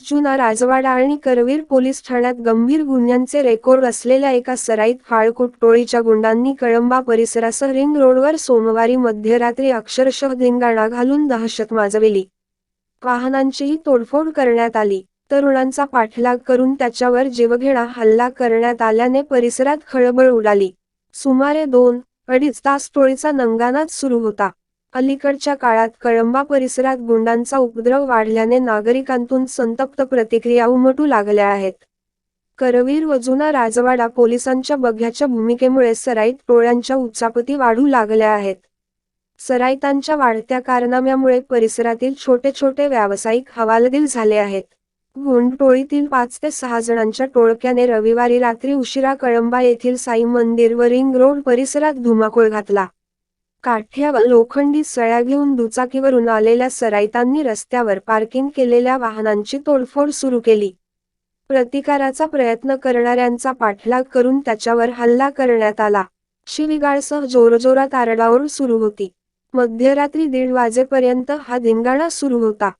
जुना राजवाडा आणि करवीर पोलीस ठाण्यात गंभीर गुन्ह्यांचे रेकॉर्ड असलेल्या एका सराईत फाळकूट टोळीच्या गुंडांनी कळंबा परिसरासह रिंग रोडवर सोमवारी मध्यरात्री अक्षरशः धिंगाणा घालून दहशत माजविली. वाहनांचीही तोडफोड करण्यात आली. तरुणांचा पाठलाग करून त्याच्यावर जीवघेणा हल्ला करण्यात आल्याने परिसरात खळबळ उडाली. सुमारे दोन अडीच तास टोळीचा नंगानाच सुरू होता. अलीकडच्या काळात कळंबा परिसरात गुंडांचा उपद्रव वाढल्याने नागरिकांतून संतप्त प्रतिक्रिया उमटू लागल्या आहेत. करवीर व जुना राजवाडा पोलिसांच्या बघ्याच्या भूमिकेमुळे सराईत टोळ्यांच्या उचापती वाढू लागल्या आहेत. सराईतांच्या वाढत्या कारनाम्यामुळे परिसरातील छोटे छोटे व्यावसायिक हवालदिल झाले आहेत. गुंड टोळीतील पाच ते सहा जणांच्या टोळक्याने रविवारी रात्री उशिरा कळंबा येथील साई मंदिर व रिंग रोड परिसरात धुमाकूळ घातला. काठ्यावर लोखंडी सळ्या घेऊन दुचाकीवरून आलेल्या सराईतांनी रस्त्यावर पार्किंग केलेल्या वाहनांची तोडफोड सुरू केली. प्रतिकाराचा प्रयत्न करणाऱ्यांचा पाठलाग करून त्याच्यावर हल्ला करण्यात आला. शिविगाळसह जोरजोरात आरडाओर सुरू होती. मध्यरात्री दीड वाजेपर्यंत हा धिंगाणा सुरू होता.